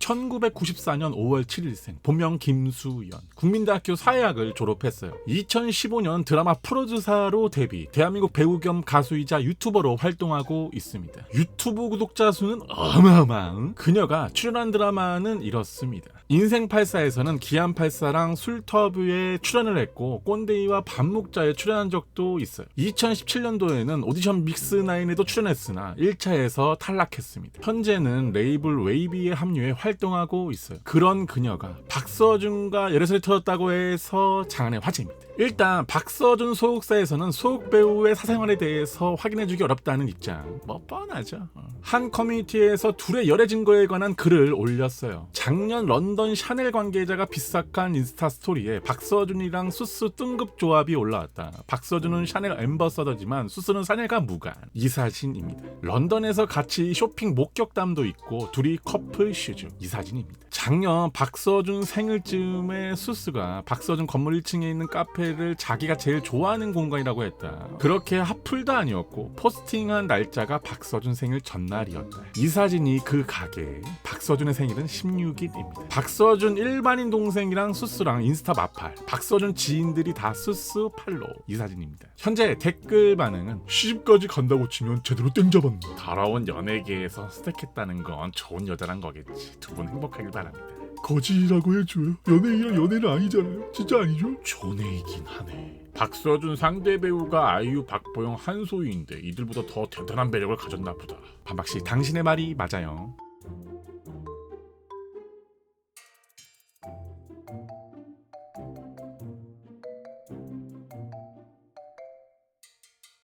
1994년 5월 7일생 본명 김수연 국민대학교 사회학을 졸업했어요. 2015년 드라마 프로듀서로 데뷔 대한민국 배우 겸 가수이자 유튜버로 활동하고 있습니다. 유튜브 구독자 수는 어마어마한 그녀가 출연한 드라마는 이렇습니다. 인생 84에서는 기안 84랑 술터뷰에 출연을 했고 꼰대이와 반목자에 출연한 적도 있어요. 2017년도에는 오디션 믹스9에도 출연했으나 1차에서 탈락했습니다. 현재는 레이블 웨이비에 합류해 활 동하고 있어요. 그런 그녀가 박서준과 열애설이 터졌다고 해서 장안의 화제입니다. 일단 박서준 소속사에서는 소속 배우의 사생활에 대해서 확인해주기 어렵다는 입장. 뭐 뻔하죠. 어. 한 커뮤니티에서 둘의 열애 증거에 관한 글을 올렸어요. 작년 런던 샤넬 관계자가 비싹한 인스타 스토리에 박서준이랑 수스 뜬급 조합이 올라왔다. 박서준은 샤넬 엠버서더지만 수스는 샤넬과 무관. 이 사진입니다. 런던에서 같이 쇼핑 목격담도 있고 둘이 커플 슈즈. 이 사진입니다. 작년 박서준 생일쯤에 수스가 박서준 건물 1층에 있는 카페를 자기가 제일 좋아하는 공간이라고 했다. 그렇게 하플도 아니었고 포스팅한 날짜가 박서준 생일 전날이었다. 이 사진이 그 가게. 박서준의 생일은 16일입니다. 박서준 일반인 동생이랑 수스랑 인스타 마팔. 박서준 지인들이 다 수스 팔로. 이 사진입니다. 현재 댓글 반응은 시집까지 간다고 치면 제대로 땡 잡았네. 더러운 연예계에서 스택했다는 건 좋은 여자란 거겠지. 두 분 행복하길 바랍니다. 거지라고 해줘요. 연예인이랑 연예인 아니잖아요. 진짜 아니죠? 존애이긴 하네. 박서준 상대 배우가 아이유, 박보영, 한소희인데 이들보다 더 대단한 매력을 가졌나 보다. 반박씨 당신의 말이 맞아요.